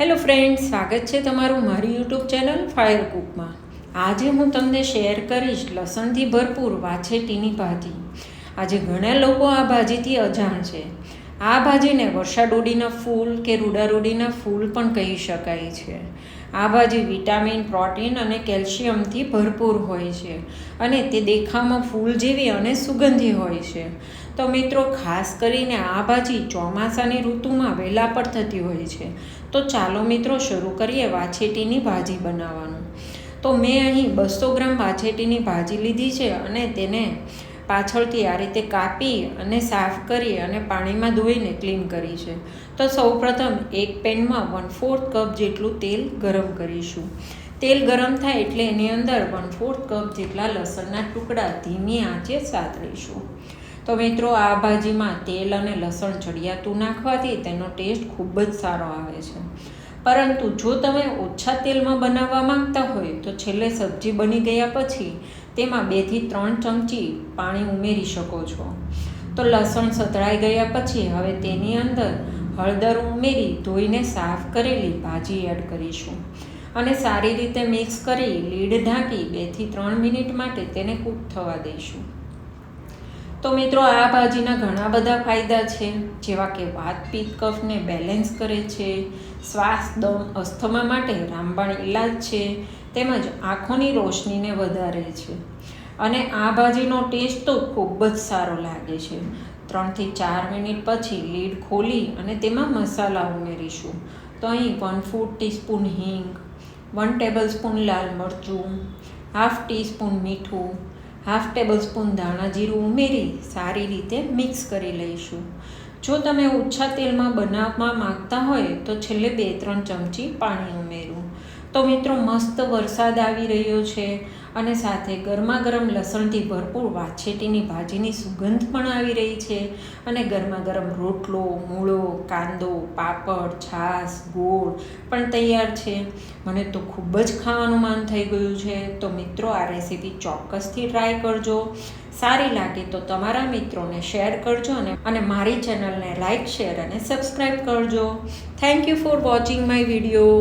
Hello friend સ્વાગત છે તમારું મારી યુટ્યુબ ચેનલ ફાયર કુકમાં. આજે હું તમને શેર કરીશ લસણથી ભરપૂર વાછેટીની ભાજી. આજે ઘણા લોકો આ ભાજીથી અજાણ છે. આ ભાજીને વર્ષાડોડીના ફૂલ કે રૂડારોડીના ફૂલ પણ કહી શકાય છે. આ ભાજી વિટામિન, પ્રોટીન અને કેલ્શિયમથી ભરપૂર હોય છે અને તે દેખાવમાં ફૂલ જેવી અને સુગંધી હોય છે. તો મિત્રો, ખાસ કરીને આ ભાજી ચોમાસાની ઋતુમાં વહેલા પર થતી હોય છે. તો ચાલો મિત્રો, શરૂ કરીએ વાછેટીની ભાજી બનાવવાનું. તો મેં અહીં બસો ગ્રામ વાછેટીની ભાજી લીધી છે અને તેને પાછળથી આ રીતે કાપી અને સાફ કરી અને પાણીમાં ધોઈને ક્લીન કરી છે. તો સૌપ્રથમ એક પેનમાં વન ફોર્થ કપ જેટલું તેલ ગરમ કરીશું. તેલ ગરમ થાય એટલે એની અંદર વન ફોર્થ કપ જેટલા લસણના ટુકડા ધીમી આંચે સાતરીશું. તો મિત્રો, આ ભાજીમાં તેલ અને લસણ ચડિયાતું નાખવાથી તેનો ટેસ્ટ ખૂબ જ સારો આવે છે. પરંતુ જો તમે ઓછા તેલમાં બનાવવા માંગતા હોય તો છેલ્લે સબ્જી બની ગયા પછી તેમાં બેથી ત્રણ ચમચી પાણી ઉમેરી શકો છો. તો લસણ સતળાઈ ગયા પછી હવે તેની અંદર હળદર ઉમેરી ધોઈને સાફ કરેલી ભાજી એડ કરીશું. અને સારી રીતે મિક્સ કરી લીડ ઢાંકી બેથી ત્રણ મિનિટ માટે તેને કૂક થવા દઈશું. તો મિત્રો, આ ભાજીના ઘણા બધા ફાયદા છે, જેવા કે વાત પિત્ત કફને બેલેન્સ કરે છે, શ્વાસ દમ, અસ્થમા માટે રામબાણ ઇલાજ છે, તેમજ આંખોની રોશનીને વધારે છે. અને આ ભાજીનો ટેસ્ટ તો ખૂબ જ સારો લાગે છે. ત્રણથી ચાર મિનિટ પછી લીડ ખોલી અને તેમાં મસાલા ઉમેરીશું. તો અહીં વન ફૂડ ટીસ્પૂન હિંગ વન ટેબલ સ્પૂન લાલ મરચું હાફ ટીસ્પૂન મીઠું હાફ ટેબલ સ્પૂન ધાણા જીરું ઉમેરી સારી રીતે મિક્સ કરી લઈશું. જો તમે ઓછા તેલમાં બનાવવા માંગતા હોય તો છેલ્લે બે ત્રણ ચમચી પાણી ઉમેરું. તો મિત્રો મસ્ત વરસાદ આવી રહ્યો છે અને સાથે ગરમા ગરમ લસણથી ભરપૂર વાછેટીની ભાજીની સુગંધ પણ આવી રહી છે અને ગરમા ગરમ રોટલો, મૂળો, કાંદો, પાપડ, છાશ, ગોળ પણ તૈયાર છે. મને તો ખૂબ જ ખાવાનું માન થઈ ગયું છે. તો મિત્રો આ રેસીપી ચોક્કસથી ટ્રાય કરજો. સારી લાગે તો તમારા મિત્રોને શેર કરજો અને અને મારી ચેનલને લાઇક શેર અને સબસ્ક્રાઈબ કરજો. Thank you for watching my video.